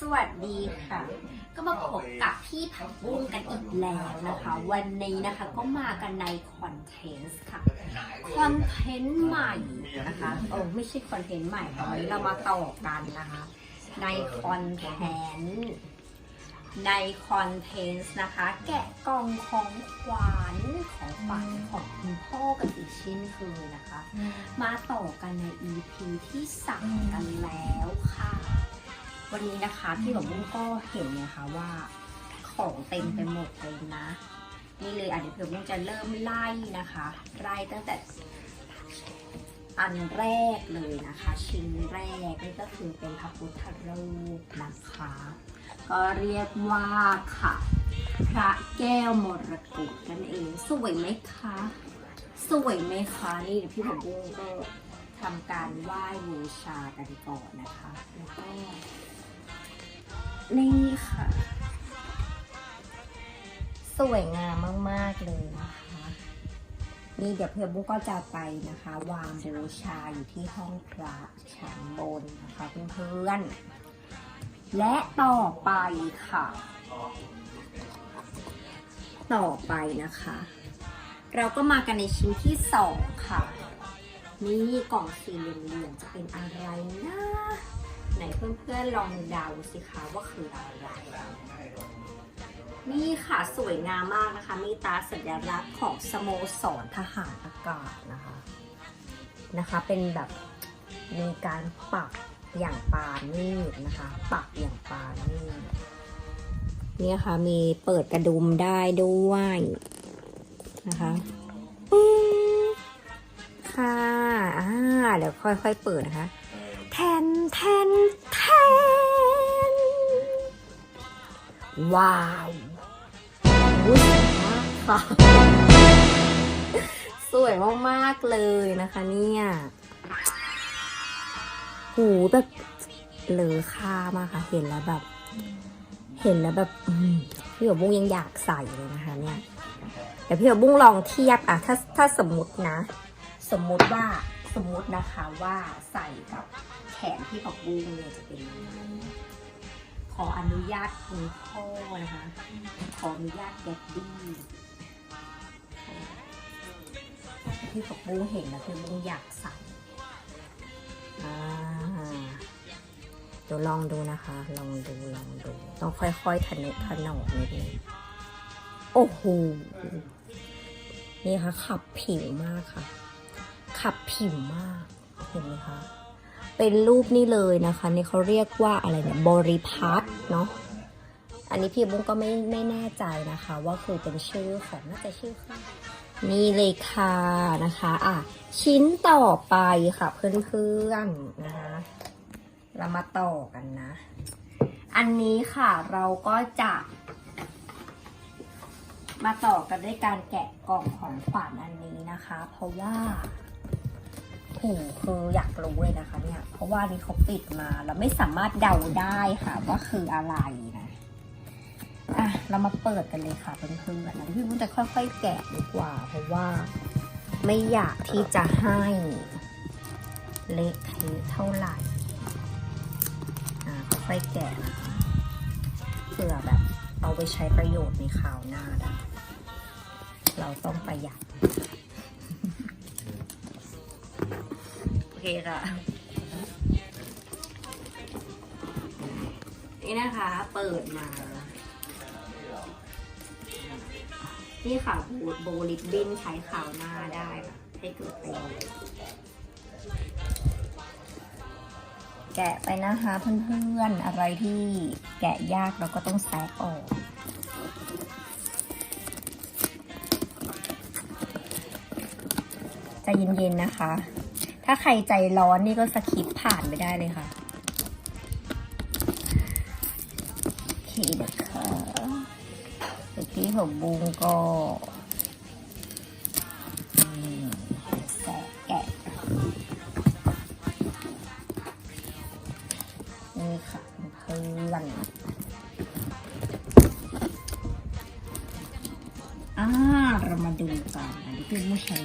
สวัสดีค่ะ ก็มาพบกับพี่ผักบุ้งกันอีกแล้วนะคะ วันนี้นะคะก็มากันในคอนเทนต์ค่ะคอนเทนต์ใหม่นะคะโอ้ไม่ใช่คอนเทนต์ใหม่ค่ะวันนี้เรามาต่อกันนะคะ ในคอนเทนต์ในคอนเทนต์นะคะ แกะกล่องของขวัญของขวัญของคุณพ่อกันอีกชิ้นคยนะคะ มาต่อกันใน EP ที่สั่งกันแล้วค่ะ วันนี้นะคะพี่กับบุ้งก็เห็นนะคะว่าของเต็มไปหมดเลยนะ นี่เลยอะเดี๋ยวพี่กับบุ้งจะเริ่มไล่นะคะไล่ตั้งแต่อันแรกเลยนะคะ ชิ้นแรกนี่ก็คือเป็นพระพุทธรูปนะคะ ก็เรียกว่าค่ะ พระแก้วมรกตนั่นเองสวยไหมคะ สวยไหมคะนี่เดี๋ยวพี่ผมบุ้งก็ทำการไหว้บูชากันก่อนนะคะแล้วก็ นี่ค่ะ สวยงามมาก ๆ เลยนะคะ นี่เดี๋ยวเพื่อนบุ้งก็จะไปนะคะ วางบูชาอยู่ที่ห้องพระชั้นบนนะคะเพื่อนๆและต่อไปค่ะ ต่อไปนะคะ เราก็มากันในชิ้นที่สองค่ะ นี่กล่องสี่เหลี่ยมๆจะเป็นอะไรนะ นเพื่อนๆลองเดาสิคะว่าคืออะไร นี่ค่ะสวยงามมากนะคะ มีตาสัญลักษณ์ของสโมสรทหารอากาศนะคะนะคะ เป็นแบบมีการปักอย่างปานีตนะคะ ปักอย่างปานีตเนี่ยค่ะมีเปิดกระดุมได้ด้วยนะคะปึ้งค่ะอ่าเดี๋ยวค่อยๆเปิดนะคะ แทน ว้าวสวยมากค่ะ สวยมากๆเลยนะคะเนี่ยหูแบบเหลือค่ามากค่ะ เห็นแล้วแบบ เห็นแล้วแบบพี่หัวบุ้งยังอยากใส่เลยนะคะเนี่ยแต่พี่หัวบุ้งลองเทียบอะถ้าถ้าสมมตินะ สมมุติว่าสมมุตินะคะว่าใส่กับแขนที่ผักบุ้งเนี่ยจะเป็นยังไง ขออนุญาตคุณพ่อนะคะ ขออนุญาตแกดดี้ที่ผักบุ้งเห็นแล้วพี่บุ้งอยากใส่อ่าเดี๋ยวลองดูนะคะ ลองดูลองดู ต้องค่อยๆทะนุถนอมนิดนึงโอ้โห นี่ค่ะขับผิวมากค่ะ ขับผิวมาก เห็นไหมคะ เป็นรูปนี่เลยนะคะนี่เขาเรียกว่าอะไรเนี่ยบริพัตเนาะอันนี้พี่บุ้งก็ไม่ไม่แน่ใจนะคะ ว่าคือเป็นชื่อของน่าจะชื่อค่ะนี่เลยค่ะนะคะอะชิ้นต่อไปค่ะเพื่อนๆนะคะ เรามาต่อกันนะ อันนี้ค่ะเราก็จะมาต่อกันด้วยการแกะกล่องของขวัญอันนี้นะคะ เพราะว่า หคืออยากรู้เลยนะคะเนี่ย เพราะว่านี่เขาปิดมาเราไม่สามารถเดาได้ค่ะว่าคืออะไรนะอะเรามาเปิดกันเลยค่ะเพื่อนๆนะพี่บุ้งจะค่อย ๆ แกะดีกว่า เพราะว่าไม่อยากที่จะให้เละเทะเท่าไหร่อ่าค่อยๆแกะเผื่อแบบเอาไปใช้ประโยชน์ในคราวหน้าได้เราต้องประหยัด เคค่ะ นี่นะคะเปิดมา นี่ค่ะบูดโบลิบบินใช้ข่าวหน้าได้ค่ะให้เกิดประโยชน์แกะไปนะคะเพื่อนๆ อะไรที่แกะยากเราก็ต้องแซะออกใจเย็นๆนะคะ ถ้าใครใจร้อนนี่ก็สคิปผ่านไปได้เลยค่ะโอเคนะคะเมื่อกี้ผมบูงก็แกะแกะนี่ค่ะเพื่อนอ่าเรามาดูกันอันนี้คือผู้ใช้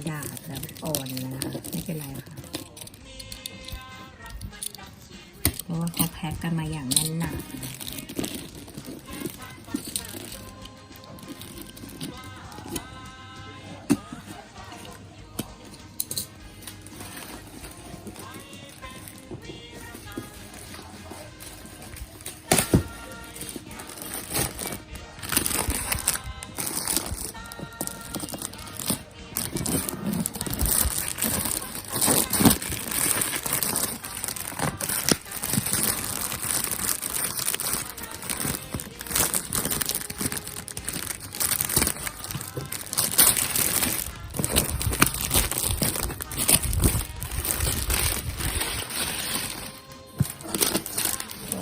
ระดาษแบบอ่อนนะคะไม่เป็นไรค่ะ เพราะว่าเขาแพ็คกันมาอย่างแน่นหนา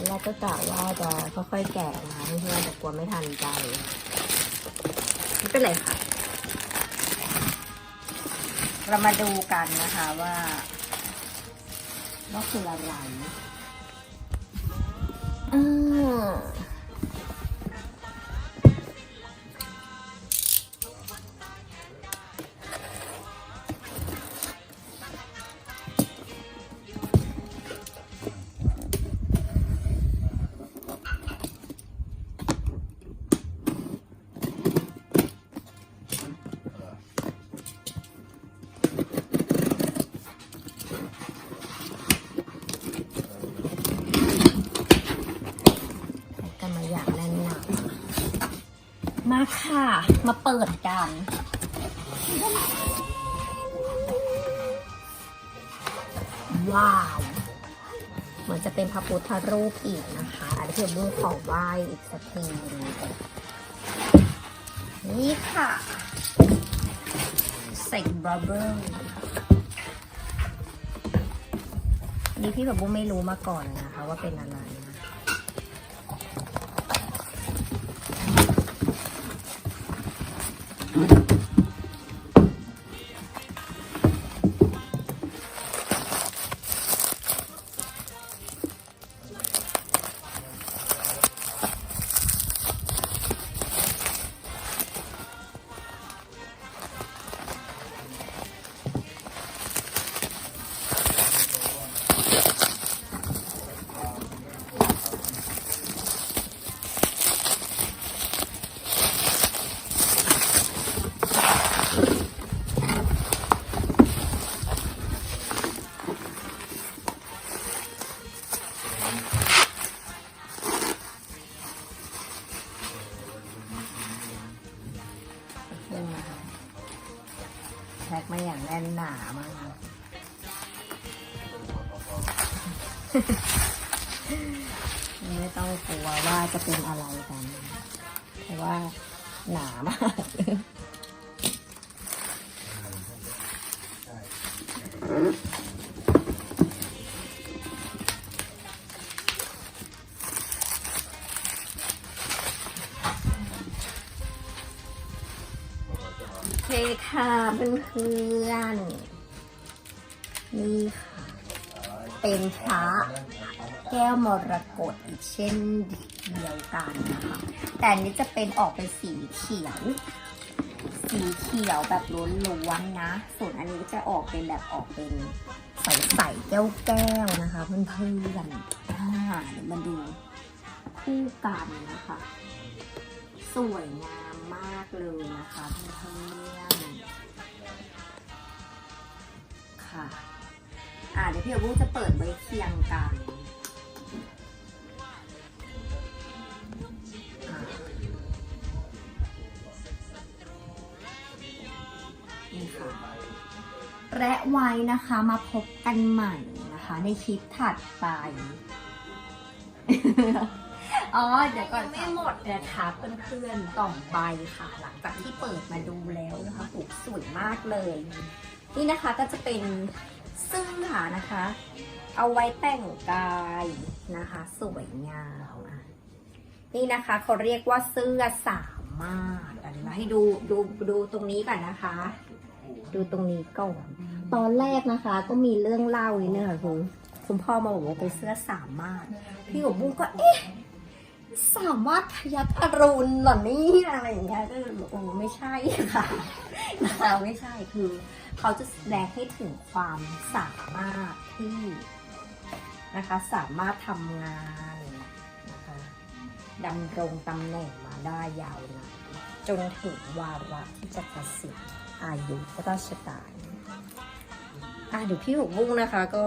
แรกก็กะว่าจะค่อยๆแกะนะคะเพื่อนแต่กลัวไม่ทันใจไม่เป็นไรค่ะ เรามาดูกันนะคะว่าว่าคืออะไรอืม มาค่ะ มาเปิดกัน ว้าว เหมือนจะเป็นพระพุทธรูปอีกนะคะ อันนี้คือบุ้งขอไหว้อีกสักทีนี่ค่ะใส่บับเบิ้ลนนี้พี่แบบบุ้ไม่รู้มาก่อนนะคะว่าเป็นอะไร น่นหนามากไม่ต้องกลัวว่าจะเป็นอะไรกันเพราะว่าหนามากโค่ะเพื่อนๆนี่ค่ะ เป็นพระแก้วมรกตอีกเช่นเดียวกันนะคะ แต่อันนี้จะเป็นออกเป็นสีเขียว สีเขียวแบบล้วนๆนะ ส่วนอันนี้จะออกเป็นแบบออกเป็นใสๆแก้วๆนะคะเพื่อนๆอ่าเดี๋ยวมาดูคู่กันนะคะ สวยงามมากเลยนะคะเพื่อนๆ ค่ะ อ่าเดี๋ยวพี่อาวุจะเปิดไว้เคียงกันนี่ค่ะและไว้นะคะมาพบกันใหม่นะคะ ในคลิปถัดไป อ๋อ เดี๋ยวก่อนไม่หมดนะคะเพื่อนๆต่อไปค่ะ หลังจากที่เปิดมาดูแล้วนะคะโอ้สวยมากเลย นี่นะคะก็จะเป็นเสื้อนะคะ เอาไว้แต่งกายนะคะ สวยงามอะนี่นะคะเขาเรียกว่าเสื้อสามารถอันนี้มาให้ดูดูดูตรงนี้ก่อนนะคะ ดูตรงนี้ก่อนตอนแรกนะคะ ก็มีเรื่องเล่านิดนึงค่ะคุณคุณพ่อมาบอกว่าเป็นเสื้อสามารถ พี่กับบุ้งก็เอ๊ะสามารถพยักอรุณหรอนี่อะไรอย่างเงี้ยก็โอ้ไม่ใช่ค่ะนะคะไม่ใช่คือ เขาจะแสดงให้ถึงความสามารถที่นะคะสามารถทำงานนะคะดำรงตำแหน่งมาได้ยาวนานจนถึงวาระที่จะเกษียณอายุราชการอะเดี๋ยวพี่หกบุ้งนะคะก็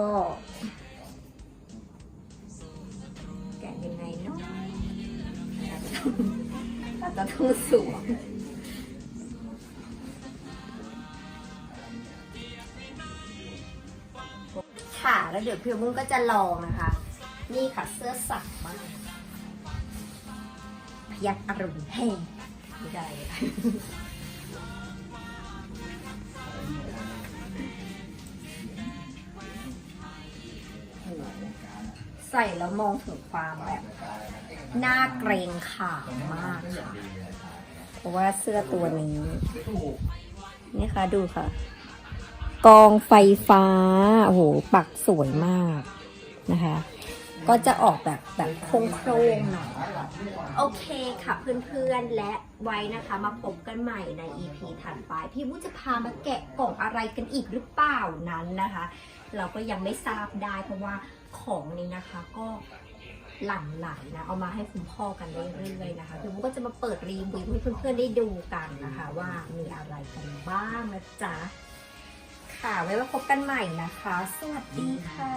แกะยังไงเนาะอาจจะต้องสวม แล้วเดี๋ยวพี่บุ้งก็จะลองนะคะ นี่ค่ะเสื้อสักมากพยักอรุณแห้งไม่ได้ใส่แล้วมองถึงความแบบหน้าเกรงขามมากค่ะ เพราะว่าเสื้อตัวนี้ นี่ค่ะดูค่ะ กองไฟฟ้าโอ้โหปักสวยมากนะคะ ก็จะออกแบบแบบโค้งๆหน่อยโอเคค่ะเพื่อนๆและไว้นะคะมาพบกันใหม่ใน EP ถัดไป พี่วุจะพามาแกะกล่องอะไรกันอีกหรือเปล่านั้นนะคะ เราก็ยังไม่ทราบได้เพราะว่าของนี้นะคะก็หลั่งไหลนะเอามาให้คุณพ่อกันเรื่อยๆนะคะพี่วุก็จะมาเปิดรีวิวให้เพื่อนๆได้ดูกันนะคะ ว่ามีอะไรกันบ้างนะจ๊ะ ค่ะ ไว้มาพบกันใหม่นะคะ สวัสดีค่ะ